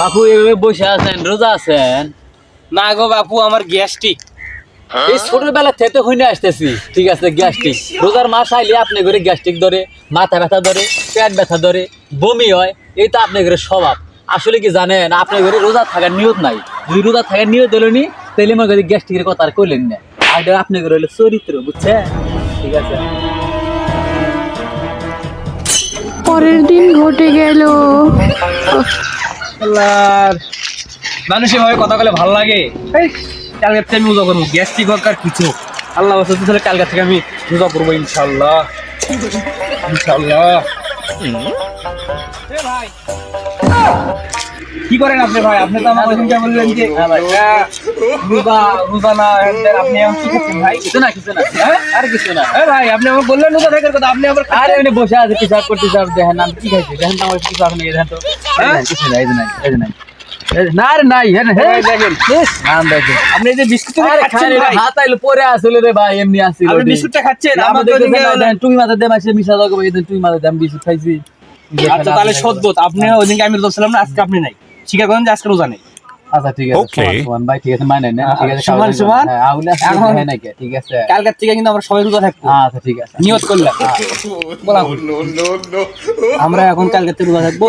বাপু এভাবে বসে আছেন রোজা আছেন? না গো বাপু আমার গ্যাস্ট্রিক। এই ছোটবেলা থেকে হইনে আসতেছি। ঠিক আছে গ্যাস্ট্রিক। রোজার মাস আইলে আপনি করে গ্যাস্ট্রিক ধরে মাথা ব্যথা ধরে পেট ব্যথা ধরে বমি হয় এই তো আপনি করে স্বভাব। আসলে কি জানেন আপনার ঘরে রোজা থাকার নিয়ত নাই। যদি রোজা থাকার নিয়ত হলো নি তাহলে মনে করি গ্যাস্ট্রিকের কথা আর কইলেন না। আর আপনি করে হলো চরিত্র বুঝছেন? ঠিক আছে। পরের দিন ঘটে গেল। আল্লাহর। মানুষ এভাবে কথা বলে ভালো লাগে? কালকের থেকে আমি উজা করব। গ্যাস্ট্রিক হোক আর কিছু। আল্লাহ বসে তাহলে কালকের থেকে আমি রোজা করব ইনশাল্লাহ ইনশাল্লাহ ভাই। কি করেন আপনি ভাই? আপনি তো আমার ওইদিনকে বললেন যে আহ, রোজা রোজা না হ্যান আপনি এখন কি করছেন ভাই? কিছু না কিছু না। হ্যাঁ? আর কিছু না। ভাই আপনি আমার বললেন রোজা থাকার কথা আপনি আবার আরে এমনি বসে আছে পিসাব করতে চাপ দেখেন আমি কি খাইছি? দেখেন তো আমার কিছু আপনি দেখেন তো। কিছু নাই এই নাই এই নাই। এই না রে নাই হ্যাঁ হ্যাঁ দেখেন। নাম দেখেন। আপনি যে বিস্কুট খাচ্ছেন ভাই? হাত আইলো পরে আসলে রে ভাই এমনি আপনি বিস্কুটটা খাচ্ছেন আমাদের ওদিনকে তুমি মাথা দেম আসে মিশা দাও ভাই তুমি মাথা বিস্কুট খাইছি। আচ্ছা তাহলে আপনি আমি না আজকে আপনি নাই। স্বীকার করেন যে আজকে রোজা নেই। আচ্ছা ঠিক আছে. সমান ভাই ঠিক আছে মানে না ঠিক আছে সমান সমান? হ্যাঁ, আউলে এখন- নাকি? ঠিক আছে। কালকার থেকে কিন্তু আমরা সবাই রোজা থাকব। আচ্ছা ঠিক আছে। নিয়ত করলাম। বলা আমরা এখন কালকে থেকে রোজা থাকব।